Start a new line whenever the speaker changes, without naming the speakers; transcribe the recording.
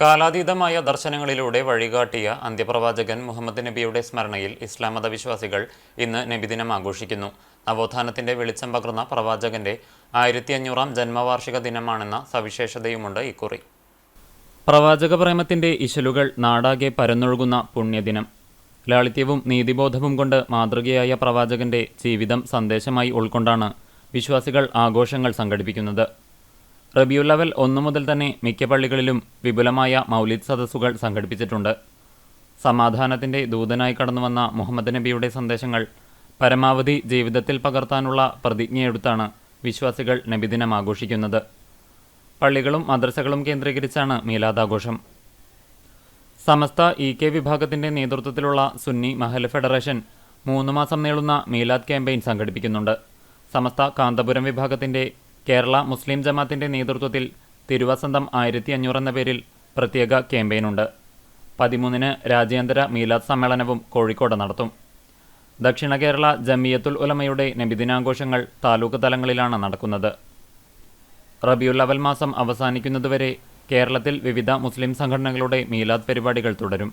കാലാതീതമായ ദർശനങ്ങളിലൂടെ വഴികാട്ടിയ അന്ത്യപ്രവാചകൻ മുഹമ്മദ് നബിയുടെ സ്മരണയിൽ ഇസ്ലാം മതവിശ്വാസികൾ ഇന്ന് നബിദിനം ആഘോഷിക്കുന്നു. നവോത്ഥാനത്തിന്റെ വെളിച്ചം പകർന്ന പ്രവാചകന്റെ ആയിരത്തി അഞ്ഞൂറാം ജന്മവാർഷിക ദിനമാണെന്ന സവിശേഷതയുമുണ്ട് ഇക്കുറി. പ്രവാചക പ്രേമത്തിന്റെ ഇശലുകൾ നാടാകെ പരന്നൊഴുകുന്ന പുണ്യദിനം. ലാളിത്യവും നീതിബോധവും കൊണ്ട് മാതൃകയായ പ്രവാചകന്റെ ജീവിതം സന്ദേശമായി ഉൾക്കൊണ്ടാണ് വിശ്വാസികൾ ആഘോഷങ്ങൾ സംഘടിപ്പിക്കുന്നത്. റബിയുൽ ലെവൽ ഒന്നു മുതൽ തന്നെ മിക്ക പള്ളികളിലും വിപുലമായ മൗലിദ് സദസ്സുകൾ സംഘടിപ്പിച്ചിട്ടുണ്ട്. സമാധാനത്തിന്റെ ദൂതനായി കടന്നുവന്ന മുഹമ്മദ് നബിയുടെ സന്ദേശങ്ങൾ പരമാവധി ജീവിതത്തിൽ പകർത്താനുള്ള പ്രതിജ്ഞയെടുത്താണ് വിശ്വാസികൾ നബിദിനം ആഘോഷിക്കുന്നത്. പള്ളികളും മദ്രസകളും കേന്ദ്രീകരിച്ചാണ് മീലാദാഘോഷം. സമസ്ത ഇ കെ വിഭാഗത്തിന്റെ നേതൃത്വത്തിലുള്ള സുന്നി മഹൽ ഫെഡറേഷൻ മൂന്ന് മാസം നീളുന്ന മീലാദ് ക്യാമ്പയിൻ സംഘടിപ്പിക്കുന്നുണ്ട്. സമസ്ത കാന്തപുരം വിഭാഗത്തിന്റെ കേരള മുസ്ലിം ജമാത്തിന്റെ നേതൃത്വത്തിൽ തിരുവസന്തം ആയിരത്തി അഞ്ഞൂറ് എന്ന പേരിൽ പ്രത്യേക ക്യാമ്പയിനുണ്ട്. പതിമൂന്നിന് രാജ്യാന്തര മീലാദ് സമ്മേളനവും കോഴിക്കോട് നടത്തും. ദക്ഷിണ കേരള ജമിയത്തുൽ ഉലമയുടെ നബിദിനാഘോഷങ്ങൾ താലൂക്ക് തലങ്ങളിലാണ് നടക്കുന്നത്. റബിയുൽ അവൽ മാസം അവസാനിക്കുന്നതുവരെ കേരളത്തിൽ വിവിധ മുസ്ലിം സംഘടനകളുടെ മീലാദ് പരിപാടികൾ തുടരും.